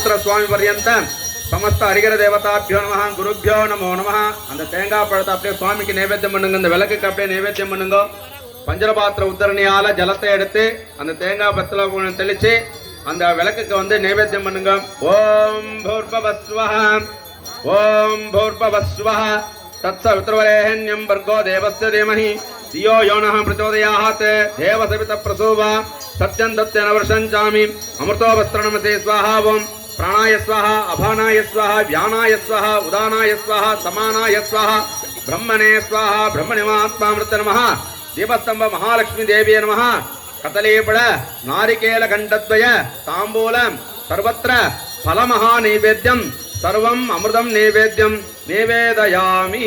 சுவாமி பர்யந்தம் சமஸ்த ஹரிகர தேவதாபியோ நம குருபியோ நமோ நம அந்த தேங்காய் பழத்தை அப்படியே சுவாமிக்கு நைவேத்தியம் பண்ணுங்க இந்த விளக்குக்கு அப்படியே நைவேத்தியம் பண்ணுங்க. பஞ்சரபாத்திர உத்தரணியால ஜலத்தை எடுத்து அந்த தேங்காய் பத்தில் தெளிச்சு அந்த விளக்குக்கு வந்து நைவேத்தியம் பண்ணுங்க. ஓம் பூர்பவஸ்வஹ ஓம் பூர்பவஸ்வஹ. தத்ச வித்ரவரேஹன்யம் வர்கோ தேவஸ்ய தேமஹி. தியோ யோனஹ பிரச்சோதயாத். தேவசவித பிரசூவா சத்யம் தத்யன வருஷஞ்சாமி அமிர்தோபஸ்திரணமசே ஸ்வாஹா ஓம். பிராணாயஸ்வஹா அபானாயஸ்வஹா வியானாயஸ்வஹா உதானாயஸ்வஹா சமானாயஸ்வஹா பிரம்மணேஸ்வஹா பிரம்மணிமாத்மாமிருத்த நம தீபஸ்தம்ப மகாலட்சுமி தேவிய நம கதலேபட நாரிகேல கண்டத்வய தாம்பூலம் சர்வத்திர பலமகா நைவேத்தியம் சர்வம் அமிர்தம் நைவேத்தியம் நைவேதயாமி.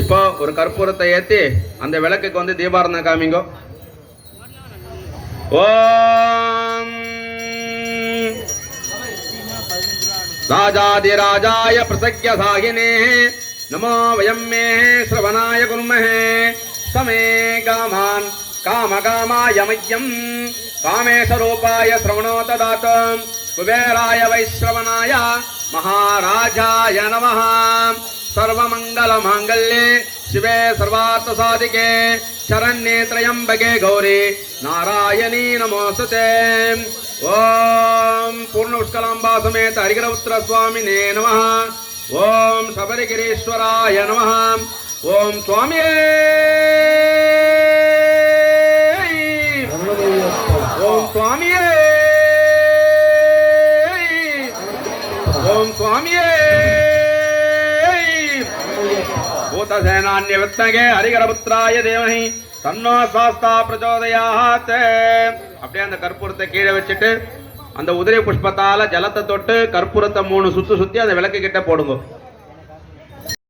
இப்போ ஒரு கற்பூரத்தை ஏற்றி அந்த விளக்குக்கு வந்து தீபாரதனை காமிங்கோ. ஓ రాజాదిరాజాయ ప్రసజ్ఞ సాగినే నమో వయం మే శ్రవణాయ కుర్మహే సమే కామాన్ కామకామాయమయ్యం కామేశరూపాయ శ్రవణోతదాత కుబేరాయ వైశ్రవణాయ మహారాజాయ నమ సర్వమంగళమాంగళ్యే శివే సర్వార్థసాధికే శరణ్యే త్రయంబకే గౌరీ నారాయణీ నమోస్తుతే ఓం नमोऽस्तुते ॐ पूर्णपुष्कलाम्बा समेत हरिहरपुत्रस्वामिने नमः ॐ शबरिगिरीश्वराय नमः ॐ स्वामिये ॐ स्वामिये ॐ स्वामिये பூதசேனான்யவித்மகே ஹரிகரபுத்திராய தேவனி தன்னோ சாஸ்தா பிரச்சோதயாத் அப்படியே அந்த கற்பூரத்தை கீழே வச்சுட்டு அந்த உதிரை புஷ்பத்தால ஜலத்தை தொட்டு கற்பூரத்தை மூணு சுத்து சுத்தி அந்த விளக்கு கிட்ட போடுங்க.